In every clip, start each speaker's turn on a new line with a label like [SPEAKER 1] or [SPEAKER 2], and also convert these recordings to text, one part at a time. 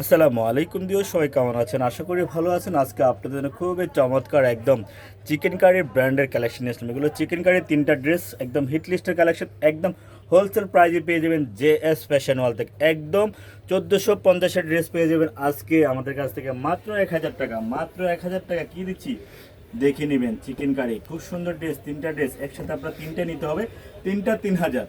[SPEAKER 1] আসসালামু আলাইকুম দিও, সবাই কেমন আছেন? আশা করি ভালো আছেন। আজকে আপনাদের জন্য খুবই চমৎকার একদম চিকেন কারির ব্র্যান্ডের কালেকশন এসলাম এগুলো চিকেন কারির তিনটা ড্রেস একদম হিট লিস্টের কালেকশন একদম হোলসেল প্রাইজে পেয়ে যাবেন জে এস ফ্যাশন ওয়াল থেকে। একদম চোদ্দোশো পঞ্চাশের ড্রেস পেয়ে যাবেন আজকে আমাদের কাছ থেকে। মাত্র এক হাজার টাকা, মাত্র এক হাজার টাকা কী দিচ্ছি? দেখে নেবেন চিকেন কারি খুব সুন্দর ড্রেস তিনটা ড্রেস একসাথে আপনার তিনটে নিতে হবে। তিনটা তিন হাজার।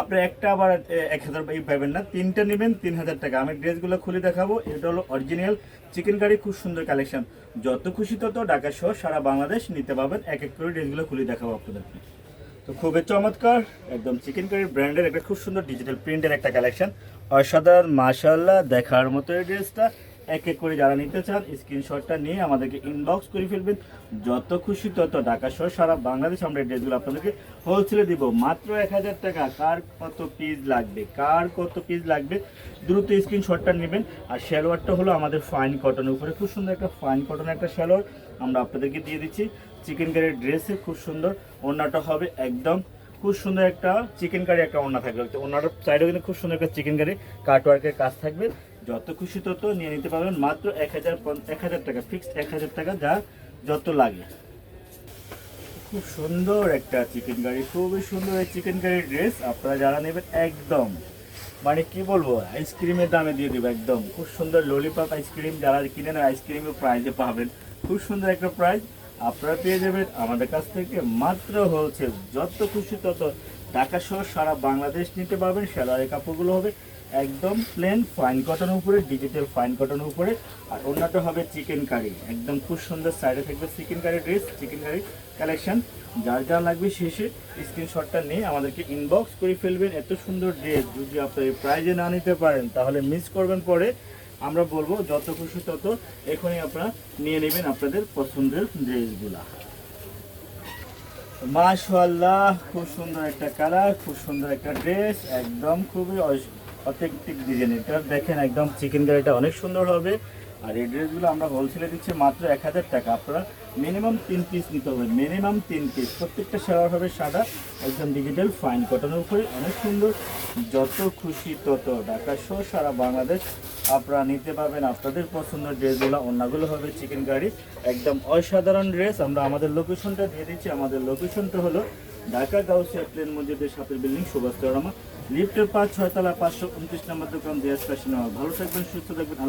[SPEAKER 1] আপনি একটা আবার এক হাজার পাবেন না। তিনটা নেবেন, তিন হাজার টাকা। আমি ড্রেসগুলো খুলে দেখাবো। এটা হলো অরিজিনাল চিকেন কারি খুব সুন্দর কালেকশন যত খুশি তত ঢাকা সহ সারা বাংলাদেশ নিতে পারবেন। এক এক করে ড্রেসগুলো খুলে দেখাবো আপনাদেরকে। তো খুবই চমৎকার, একদম চিকেন কারির ব্র্যান্ডের একটা খুব সুন্দর ডিজিটাল প্রিন্টের একটা কালেকশন অসাধারণ মাশাল্লাহ দেখার মতো এই ড্রেসটা। এক এক করে যারা নিতে চান স্ক্রিনশটটা নিয়ে আমাদেরকে ইনবক্স করে ফেলবেন। যত খুশি তত ঢাকা সহ সারা বাংলাদেশ আমরা ড্রেসগুলো আপনাদেরকে হোলসেলে দিব। মাত্র এক হাজার টাকা। কার কত পিস লাগবে? কার কত পিস লাগবে? দ্রুত স্ক্রিনশটটা নেবেন। আর সালোয়ারটা হলো আমাদের ফাইন কটনের উপরে। খুব সুন্দর একটা ফাইন কটনের একটা সালোয়ার আমরা আপনাদেরকে দিয়ে দিচ্ছি। চিকেন কারির ড্রেসে খুব সুন্দর। ওড়নাটা হবে একদম খুব সুন্দর একটা চিকেন কারি একটা ওড়না থাকবে। তো ওড়নাটার সাইডেও কিন্তু খুব সুন্দর একটা চিকেন কারি কাটওয়ার্কের কাজ থাকবে। যত খুশি তত নিয়ে নিতে পারবেন। মাত্র এক হাজার এক হাজার টাকা ফিক্সড এক হাজার টাকা যা যত লাগে। খুব সুন্দর একটা চিকেন কারি খুবই সুন্দর এই চিকেন কারির ড্রেস আপনারা যারা নেবেন একদম মানে কি বলব আইসক্রিমের দামে দিয়ে দেবো একদম। খুব সুন্দর ললিপপ আইসক্রিম যারা কিনে কিনেন আইসক্রিমের প্রাইজে পাবেন। খুব সুন্দর একটা প্রাইজ আপনারা পেয়ে যাবেন আমাদের কাছ থেকে মাত্র হোলসেল যত খুশি তত। ঢাকা সহ সারা বাংলাদেশ নিতে পারবেন সেলারি কাপড়গুলো হবে একদম প্লেন ফাইন কটনের উপরে ডিজিটাল ফাইন কটনের উপরে। আর অন্যটা হবে চিকেন কারি একদম খুব সুন্দর সাইডে থাকবে chicken curry dress chicken curry collection যার যা লাগবে শেষে স্ক্রিনশটটা নিয়ে আমাদেরকে ইনবক্স করে ফেলবেন। এত সুন্দর ড্রেস যদি আপনার প্রাইজে না নিতে পারেন, তাহলে মিস করবেন পরে। আমরা বলব, যত খুশি তত এখনই আপনারা নিয়ে নেবেন আপনাদের পছন্দের ড্রেসগুলা মাশাল্লাহ খুব সুন্দর একটা কালার খুব সুন্দর একটা ড্রেস একদম খুবই অথেন্টিক ডিজাইন এটা দেখেন একদম চিকেন কারিটা অনেক সুন্দর হবে আর এই ড্রেসগুলো আমরা হোলসেলে দিচ্ছি মাত্র এক হাজার টাকা। আপনারা মিনিমাম তিন পিস নিতে হবে। মিনিমাম তিন পিস প্রত্যেকটা শাওয়ার হবে সাদা, একদম ডিজিটাল ফাইন কটনের উপরে। অনেক সুন্দর, যত খুশি তত। ঢাকা সহ সারা বাংলাদেশ আপনারা নিতে পারবেন আপনাদের পছন্দের ড্রেসগুলো। অন্যগুলো হবে চিকেন কারি একদম অসাধারণ ড্রেস আমরা আমাদের লোকেশনটা দিয়ে দিচ্ছি। আমাদের লোকেশনটা হলো ঢাকা গাউসিয়া প্লেন মসজিদের সাথে বিল্ডিং সুভাষ চৌরামা। লিফটের পাঁচ ছয়তলা, পাঁচশো উনত্রিশ নম্বর দোকান জিয়াস ফ্যাশন ভালো থাকবেন, সুস্থ থাকবেন। আল্লাহ